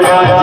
जसा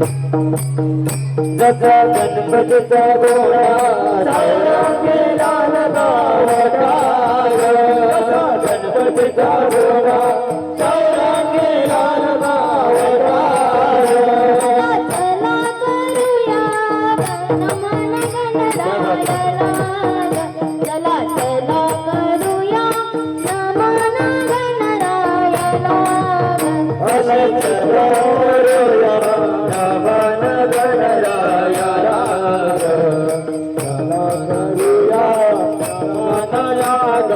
जसा गणपतीचा गोळा सारा केला लगावटा जसा गणपतीचा गोळा सारा केला लगावटा चला करूया नमन गणरायाला. चला चला करूया.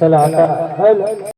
سلام